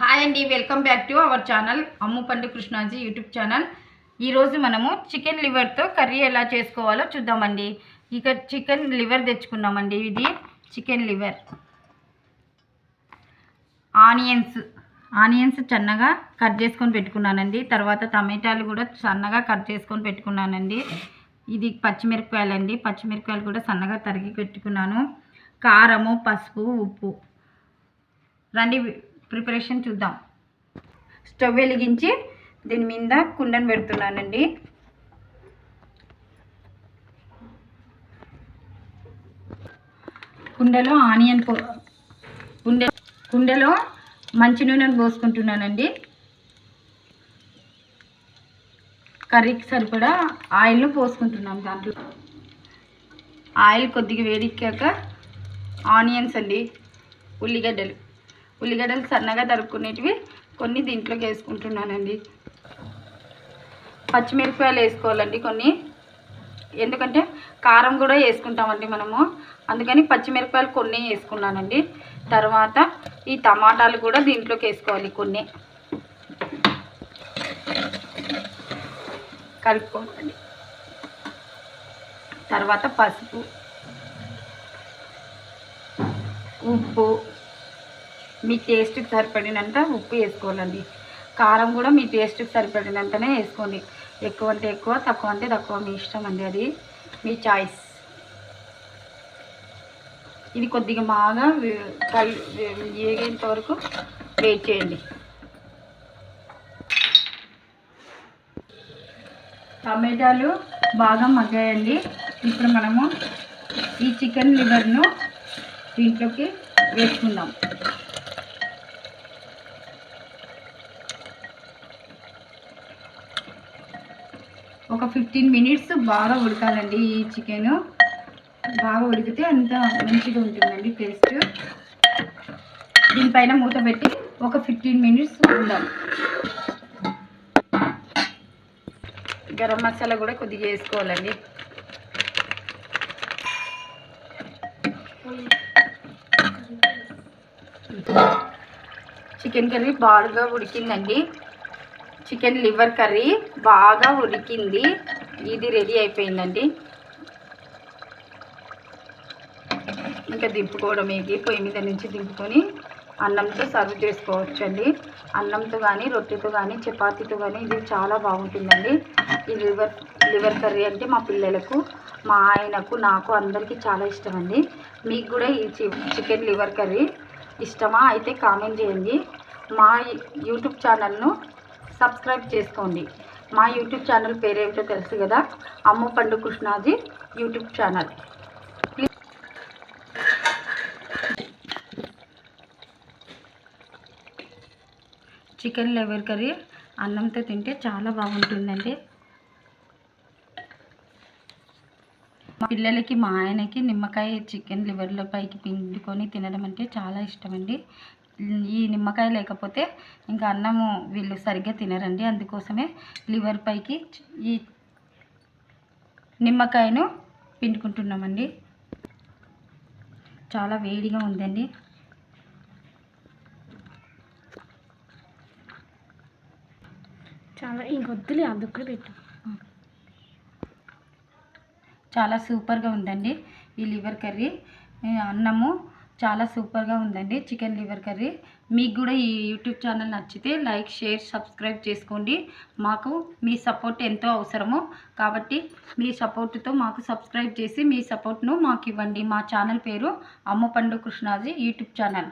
Hi అండి welcome back to our channel Ammu Pandu Krishnaji YouTube channel ఈరోజు మనము chicken లివర్తో curry ఎలా చేసుకోవాలో చూద్దామండి. ఇక చికెన్ లివర్ తెచ్చుకున్నామండి ఇది చికెన్ లివర్ ఆనియన్స్ ఆనియన్స్ సన్నగా కట్ చేసుకొని పెట్టుకున్నానండి. తర్వాత టమాటాలు కూడా సన్నగా కట్ చేసుకొని పెట్టుకున్నానండి. ఇది పచ్చిమిరపకాయలు అండి పచ్చిమిరపకాయలు కూడా సన్నగా తరిగి పెట్టుకున్నాను. కారము పసుపు ఉప్పు. రండి ప్రిపరేషన్ చూద్దాం. స్టవ్ వెలిగించి దీని మీద కుండను పెడుతున్నానండి. కుండలో ఆనియన్ పో కుండ కుండలో మంచి నూనెను పోసుకుంటున్నానండి. కర్రీకి సరిపడా ఆయిల్ను పోసుకుంటున్నాం దాంట్లో. ఆయిల్ కొద్దిగా వేడిక్కాక ఆనియన్స్ అండి ఉల్లిగడ్డలు. ఉల్లిగడ్డలు సన్నగా తరుక్కునేటివి కొన్ని దీంట్లోకి వేసుకుంటున్నానండి. పచ్చిమిరపకాయలు వేసుకోవాలండి కొన్ని. ఎందుకంటే కారం కూడా వేసుకుంటామండి మనము. అందుకని పచ్చిమిరపకాయలు కొన్ని వేసుకున్నానండి. తర్వాత ఈ టమాటాలు కూడా దీంట్లోకి వేసుకోవాలి కొన్ని. కలుపుకోవాలండి. తర్వాత పసుపు ఉప్పు మీ టేస్ట్కి సరిపడినంత ఉప్పు వేసుకోవాలండి. కారం కూడా మీ టేస్ట్కి సరిపడినంతనే వేసుకోండి. ఎక్కువ అంటే ఎక్కువ తక్కువ అంటే తక్కువ. మీ ఇష్టం అండి అది. మీ చాయిస్ ఇది కొద్దిగా బాగా కల్- వేగేంత వరకు వెయిట్ చేయండి. టమాటాలు బాగా మగ్గాయండి. ఇప్పుడు మనము ఈ చికెన్ లివర్ను దీంట్లోకి వేసుకుందాం. ఒక ఫిఫ్టీన్ మినిట్స్ బాగా ఉడకాలండి ఈ చికెన్ బాగా ఉడికితే అంత మంచిగా ఉంటుందండి టేస్ట్ దీనిపైన మూత పెట్టి ఒక ఫిఫ్టీన్ మినిట్స్ ఉండాలి గరం మసాలా కూడా కొద్దిగా వేసుకోవాలండి. చికెన్ కర్రీ బాగా ఉడికిందండి. చికెన్ లివర్ కర్రీ బాగా ఉడికింది. ఇది రెడీ అయిపోయిందండి. ఇంకా దింపుకోవడం ఇది పొయ్యి మీద నుంచి దింపుకొని అన్నంతో సర్వ్ చేసుకోవచ్చు అండి అన్నంతో కానీ రొట్టెతో కానీ చపాతీతో కానీ ఇది చాలా బాగుంటుందండి. ఈ లివర్ లివర్ కర్రీ అంటే మా పిల్లలకు మా ఆయనకు నాకు అందరికీ చాలా ఇష్టం అండి మీకు కూడా ఈ చికెన్ లివర్ కర్రీ ఇష్టమా? అయితే కామెంట్ చేయండి. మా యూట్యూబ్ ఛానల్ను సబ్స్క్రైబ్ చేసుకోండి. మా యూట్యూబ్ ఛానల్ పేరేమిటో తెలుసు కదా? అమ్మ Pandu Krishnaji YouTube channel. Chicken liver curry అన్నంతో తింటే చాలా బాగుంటుందండి. మా పిల్లలకి మా ఆయనకి నిమ్మకాయ చికెన్ లివర్లో పైకి పిండుకొని తినడం అంటే చాలా ఇష్టం అండి ఈ నిమ్మకాయ లేకపోతే ఇంకా అన్నము వీళ్ళు సరిగ్గా తినరండి. అందుకోసమే లివర్ పైకి ఈ నిమ్మకాయను పిండుకుంటున్నామండి. చాలా వేడిగా ఉందండి. చాలా ఇంకొద్దులే అందుకు పెట్టు. చాలా సూపర్గా ఉందండి ఈ లివర్ కర్రీ. అన్నము చాలా సూపర్గా ఉందండి చికెన్ లివర్ కర్రీ. మీకు కూడా ఈ యూట్యూబ్ ఛానల్ నచ్చితే లైక్ షేర్ సబ్స్క్రైబ్ చేసుకోండి. మాకు మీ సపోర్ట్ ఎంతో అవసరము కాబట్టి మీ సపోర్ట్తో మాకు సబ్స్క్రైబ్ చేసి మీ సపోర్ట్ను మాకు ఇవ్వండి. మా ఛానల్ పేరు అమ్మపండు కృష్ణాజీ యూట్యూబ్ ఛానల్.